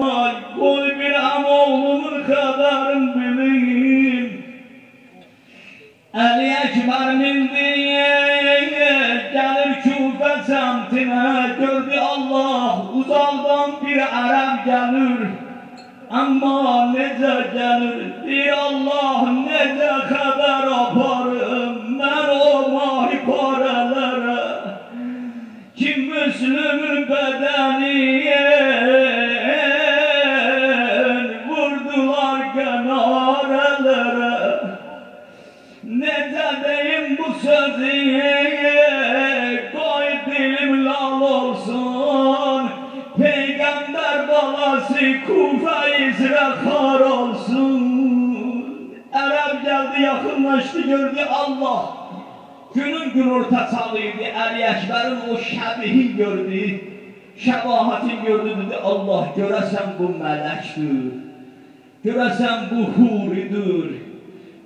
Kemal Koy bir am oğlumun kadarın bilin Ali Ekber'in diye gelir Küfe semtine Gördü Allah uzaldan bir Arap gelir. Ama nece gelir Ey Allah nece kadar aparım Ben o mahi paralara Kim Müslüm'ün bedeni deyim bu sözü Koy dilim lal olsun. Peygamber balası Kufa izrekar olsun. Arap geldi yakınlaştı gördü Allah. Günün gün orta çalıydı Ali Ekber'in o şebihi gördü. Şebahatin gördü dedi Allah göresen bu melektir Göresen bu huridir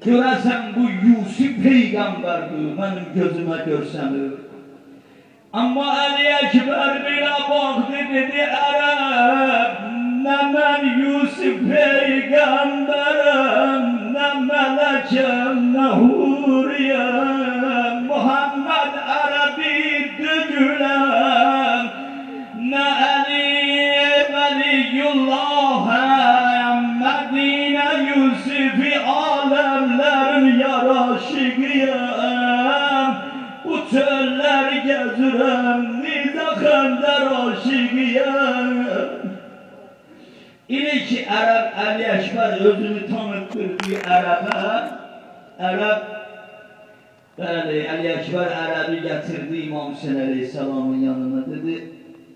Göresen bu Yusuf peygamberdir Benim gözüme görsenir Ama Ali Ekber bile baktı dedi Arap Ne ben Yusuf peygamberim Ne melekim ne huriyem yaraşıgıyem Bu çöller gezirem Nize xəndər aşıgıyem İli ki Ərəb Əli Əşbər özünü tanıtdırdı Ərəbə Ərəb Bəli, Əli Əkbər Ərəbi gətirdi İmam Hüseyin Əleyhisselamın yanına dedi.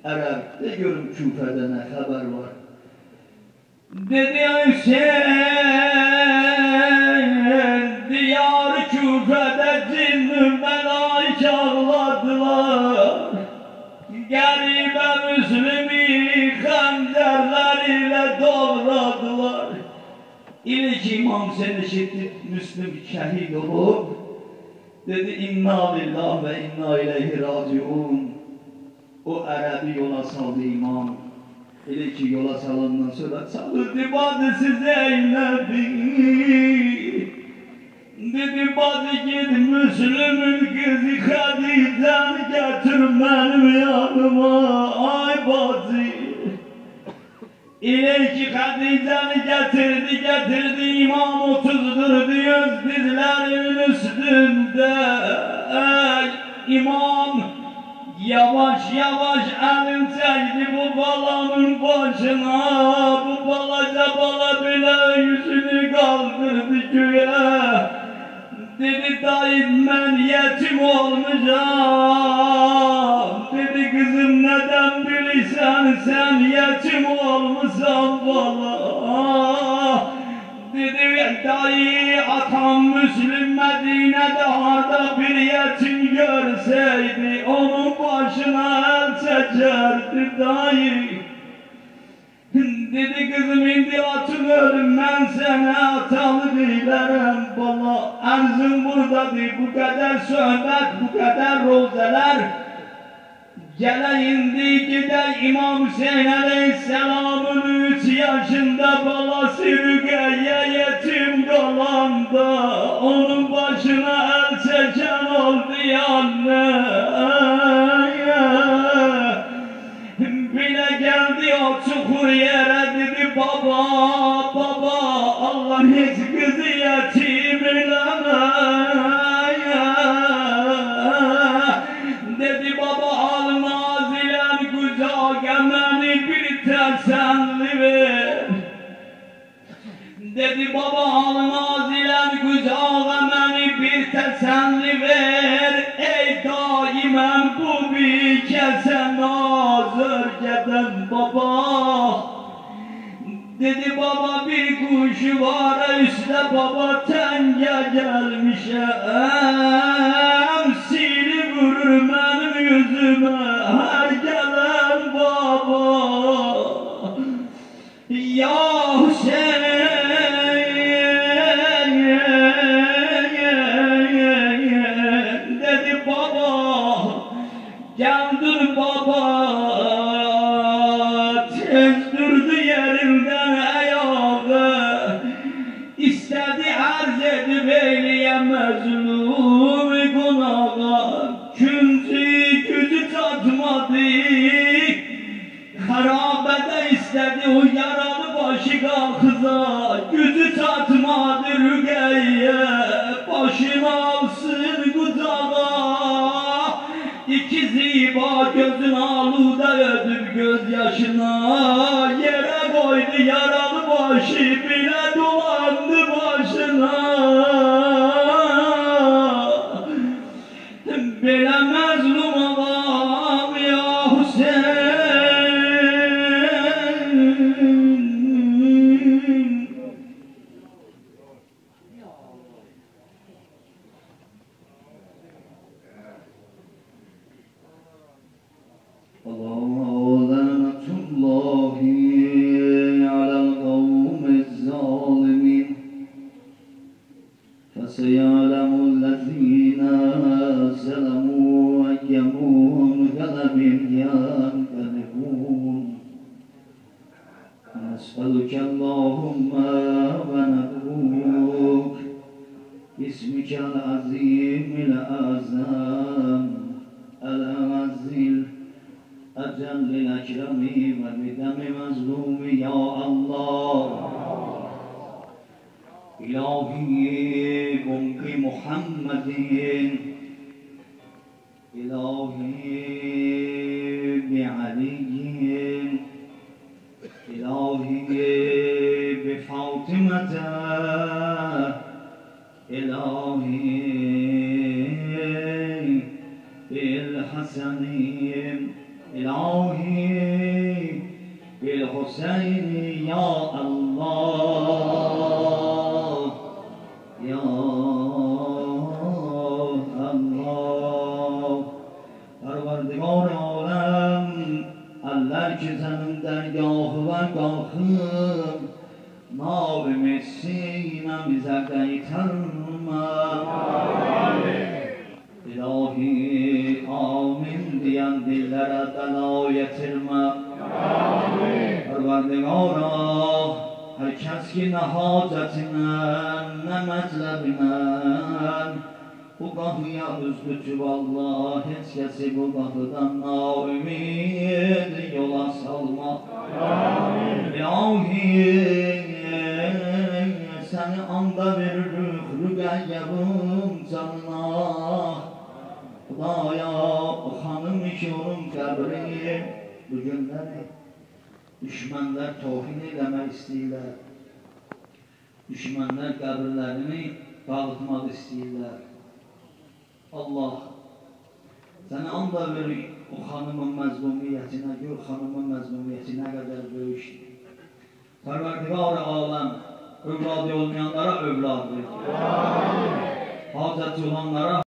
Ərəb, de görüm Küfədə nə xəbər var? Dedi Hüseyin Cin məlaik ağladılar Qəribə müslimi xəncərlər ilə doğradılar İlk İmam Hüseyin eşitti Müslüm şəhid olub Dedi inna lillah ve inna ileyhi raciun. O Ərəbi yola saldı imam. Ki yola salandan sonra çalırdı bacısı Zeynəbi. Dedi bacı git Müslümün kızı Xədicəni gətir mənim yanıma. Ay bacı. İle ki Hadice'ni getirdi getirdi imam otuzdur diyoruz dizlerimin üstünde Ey imam yavaş yavaş elin çekti bu balanın başına Bu balaca bala bile yüzünü kaldırdı göğe Dedi dayım ben yetim olmayacağım. Dedi kızım neden bilirsen sen yetim olmuşsan valla Dedi dayı atam Müslüm Medine'de harda bir yetim görseydi Onun başına el çekerdi dayı Dedi kızım indi atıverim ben sana atalı değilim bala Arzum buradadır bu kadar sohbet bu kadar rozeler. Gele indi gider İmam Hüseyin Aleyhisselam'ın üç yaşında balası Rügeyye yetim kalanda Onun başına el çeken oldu anne. Bile geldi o çukur yere dedi baba baba Allah hiç kızı yetim eyleme teselli ver Ey daimem bu bir kese nazır geden baba. Dedi baba bir kuş var üstte baba tenge gelmişem Sili vurur benim yüzüme Söndürdü yerimden ayağı İstedi arz edip eyleye mezlum günaha Küncü gücü tatmadı. Harabede istedi o yaralı başı kalkıza. Gücü tat ziba gözün aluda ödür gözyaşına. Yere koydu yaralı başı bile إلهي قم بمحمد إلهي کشم در گاه و گاهم ما به مسینم زقیتم الهی آمین دیم دلر دلایت علم پروردگارا هر کس که نهاجت نه bu kahıya üzgücü vallah hiç kesi bu kahıdan naümid yola salma İlahi seni anda veririk rügayyabım canına Xudaya xanım işorum qəbri bu günləri düşmənlər tohin eləmək istəyirlər. Düşmənlər qəbirlərini dağıtmaq istəyirlər. Allah sənə anda verir o xanımın məzlumiyyətinə, gör xanımın məzlumiyyəti nə qədər böyükdür. Pərverdigar aləm, övladı olmayanlara övlad ver. Hacəti olanlara